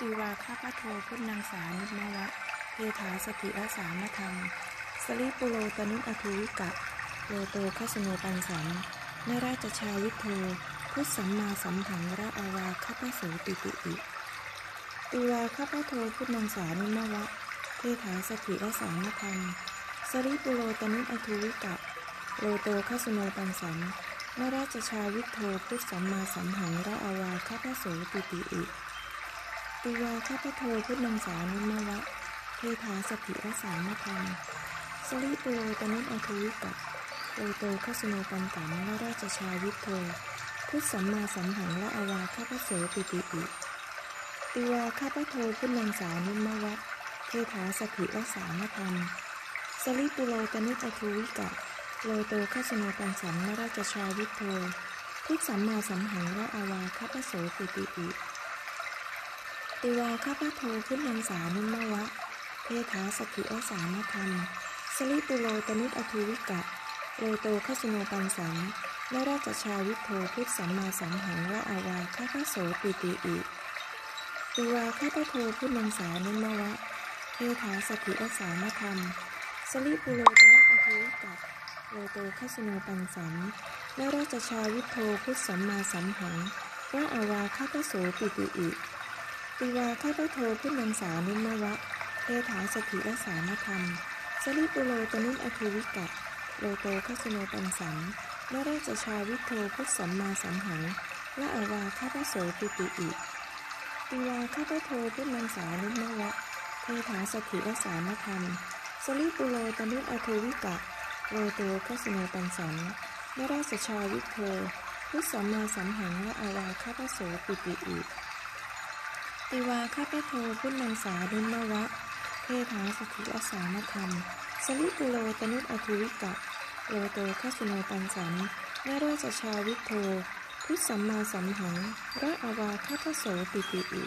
ติวาข้าพระโทพุทธนางสานิมวะเทถาสติอาสามธรรมสลิปุโรตนุอทุวิกะโลโตคัสโนปันสันนราชชาวิโทพุทธสัมมาสัมผังระอาวาข้าพระโสติติอิติวาข้าพระโทพุทธนางสานิมวะเทถาสติอาสามธรรมสลิปุโรตนุอทุวิกะโลโตคัสโนปันสันนราชชาวิโทพุทธสัมมาสัมผังระอาวาข้าพระโสติติอิ ติวาข้าพโทพุทธังสานิมวะเทถาสติอาสามธรรมสลิปุโรตนุอทุวิกะโอโตคัสโนปันตังวราชชาวิโทพุทธสัมมาสัมหังและอาวาข้าพโสปิติอิติวาข้าพโทพุทธังสานิมวะเทถาสติอาสามธรรมสลิปุโรตนุอทุวิกะโลโตคัสโนปันสังวราชชาวิโทพุทธสัมมาสัมหังและอาวาข้าพโสปิติอิ ติวาข้าพระโทพุทธังสานุมวะ เพทาสติอสามธรรมสลิปุโรตนุอทุวิกะโลโตคสโนปันสังนราชชาวิโทพุทธสัมมาสัมหังละอาวาข้าพระโสปิติอิติวาข้าพระโทพุทธังสานุมวะ เพทาสติอสามธรรมสลิปุโรตนุอทุวิกะโลโตคสโนปันสังนราชชาวิโทพุทธสัมมาสัมหังละอาวาข้าพระโสปิติอิ ติวาข้าพระโทพุทธังสานุมวะเทถาสถิรสามธรรมสลิปุโรตนุอทุวิกะโลโตคัสโนปันสังนราชชาวิโทพุทธสัมมาสัมหังและอาวาข้าพระโสปิติอิติวาข้าพระโทพุทธังสานุมวะเทถาสถิรสามธรรมสลิปุโรตนุอทุวิกะโลโตคัสโนปันสังนราชชาวิโทพุทธสัมมาสัมหังและอาวาข้าพระโสปิติอิ ติวาข้าพระโทพุทธังสาดุมวะเทถาสถิอาสามธรรม สลิปุโรตนุอทุวิกะโลโตคัสโนปันสันนราชชาวิโท พุทธสัมมาสัมหังระอาวาข้าพระโสปิติอิ